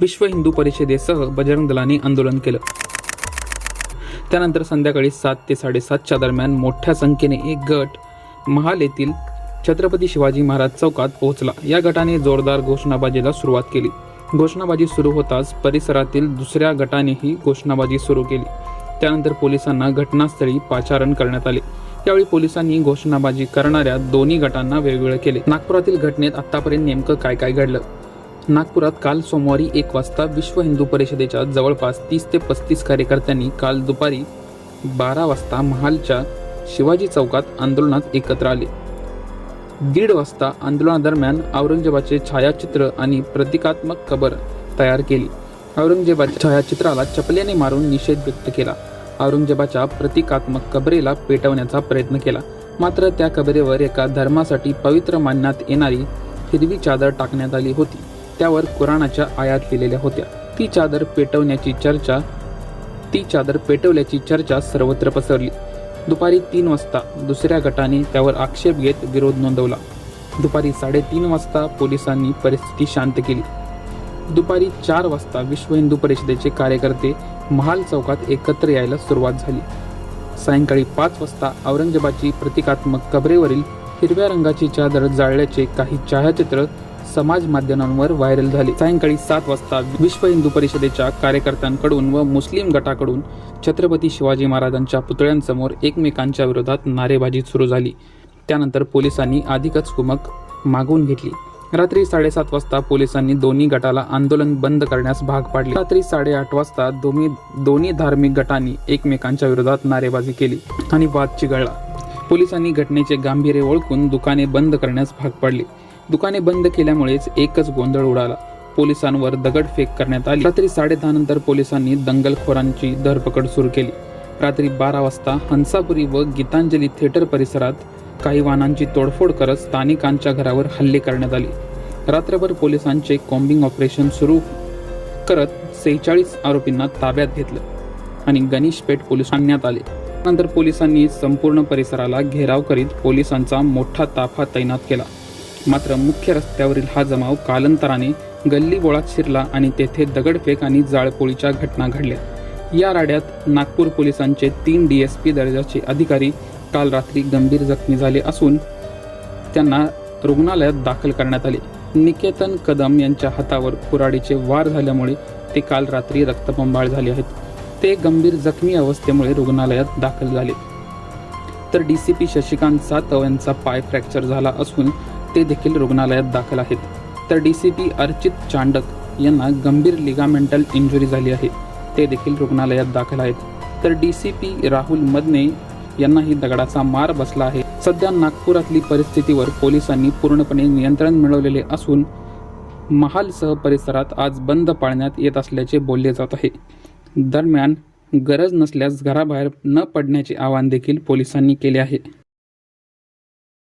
विश्व हिंदू परिषदेसह बजरंग दलाने आंदोलन केलं. त्यानंतर संध्याकाळी सात ते साडेसातच्या दरम्यान मोठ्या संख्येने एक गट महाल येथील छत्रपती शिवाजी महाराज चौकात पोहोचला. या गटाने जोरदार घोषणाबाजीला सुरुवात केली. घोषणाबाजी सुरू होताच परिसरातील दुसऱ्या गटानेही घोषणाबाजी सुरू केली. त्यानंतर पोलिसांना घटनास्थळी पाचारण करण्यात आले. त्यावेळी पोलिसांनी घोषणाबाजी करणाऱ्या दोन्ही गटांना वेगवेगळे केले. नागपुरातील घटनेत आतापर्यंत नेमकं काय काय घडलं? नागपुरात काल सोमवारी एक वाजता विश्व हिंदू परिषदेच्या जवळपास तीस ते पस्तीस कार्यकर्त्यांनी काल दुपारी बारा वाजता महालच्या शिवाजी चौकात आंदोलनात एकत्र आले. दीड वाजता आंदोलनादरम्यान औरंगजेबाचे छायाचित्र आणि प्रतिकात्मक कबर तयार केली. औरंगजेबाच्या छायाचित्राला चपल्याने मारून निषेध व्यक्त केला. औरंगजेबाच्या प्रतिकात्मक कबरेला पेटवण्याचा प्रयत्न केला. मात्र त्या कबरेवर एका धर्मासाठी पवित्र मानण्यात येणारी हिरवी चादर टाकण्यात आली होती. त्यावर कुराणाच्या आयात लिहिलेल्या होत्या. ती चादर पेटवण्याची चर्चा ती चादर पेटवल्याची चर्चा सर्वत्र पसरली. दुपारी तीन वाजता दुसऱ्या गटाने त्यावर आक्षेप घेत विरोध नोंदवला. दुपारी साडेतीन वाजता पोलिसांनी परिस्थिती शांत केली. दुपारी चार वाजता विश्व हिंदू परिषदेचे कार्यकर्ते महाल चौकात एकत्र यायला सुरुवात झाली. सायंकाळी पाच वाजता औरंगजेबाची प्रतिकात्मक कबरेवरील हिरव्या रंगाची चादर जाळल्याचे काही छायाचित्र समाज माध्यमांवर व्हायरल झाली. सायंकाळी सात वाजता विश्व हिंदू परिषदेच्या कार्यकर्त्यांकडून व मुस्लिम गटाकडून छत्रपती शिवाजी महाराजांच्या पुतळ्यांसमोर एकमेकांच्या विरोधात नारेबाजी सुरू झाली. त्यानंतर पोलिसांनी अधिकच कुमक मागवून घेतली. रात्री साडेसात वाजता पोलिसांनी दोन्ही गटाला आंदोलन बंद करण्यास भाग पाडले. रात्री साडेआठ वाजता दोन्ही दोन्ही धार्मिक गटांनी एकमेकांच्या विरोधात नारेबाजी केली आणि वाद चिघळला पोलिसांनी घटनेचे गांभीर्य ओळखून दुकाने बंद करण्यास भाग पाडले. दुकाने बंद केल्यामुळेच एकच गोंधळ उडाला. पोलिसांवर दगडफेक करण्यात आली. रात्री साडेदहा नंतर पोलिसांनी दंगलखोरांची धरपकड सुरू केली. रात्री बारा वाजता हंसापुरी व गीतांजली थिएटर परिसरात काही वाहनांची तोडफोड करत स्थानिकांच्या घरावर हल्ले करण्यात आले. रात्रभर पोलिसांचे कॉम्बिंग ऑपरेशन सुरू करत सेहेचाळीस आरोपींना ताब्यात घेतलं आणि गणेशपेठ पोलीस आणण्यात आले. नंतर पोलिसांनी संपूर्ण परिसराला घेराव करीत पोलिसांचा मोठा ताफा तैनात केला. मात्र मुख्य रस्त्यावरील हा जमाव कालांतराने गल्ली बोळात शिरला आणि तेथे दगडफेक आणि जाळपोळीच्या घटना घडल्या. या राड्यात नागपूर पोलिसांचे तीन डी एस पी दर्जाचे अधिकारी काल रात्री गंभीर जखमी झाले असून त्यांना रुग्णालयात दाखल करण्यात आले. निकेतन कदम यांच्या हातावर कुराडीचे वार झाल्यामुळे ते काल रात्री रक्तबंबाळ झाले आहेत. ते गंभीर जखमी अवस्थेमुळे रुग्णालयात दाखल झाले. तर D C P Shashikant Satav यांचा पाय फ्रॅक्चर झाला असून ते देखील रुग्णालयात दाखल आहेत. तर D C P Archit Chandak यांना गंभीर लिगामेंटल इंजुरी झाली आहे. ते देखील रुग्णालयात दाखल आहेत. तर D C P Rahul Madane यांनाही दगडाचा मार बसला आहे. सध्या नागपुरातली परिस्थितीवर पोलिसांनी पूर्णपणे नियंत्रण मिळवलेले असून महालसह परिसरात आज बंद पाळण्यात येत असल्याचे बोलले जात आहे. दरम्यान गरज नसल्यास घराबाहेर न पडण्याचे आवाहन देखील पोलिसांनी केले आहे.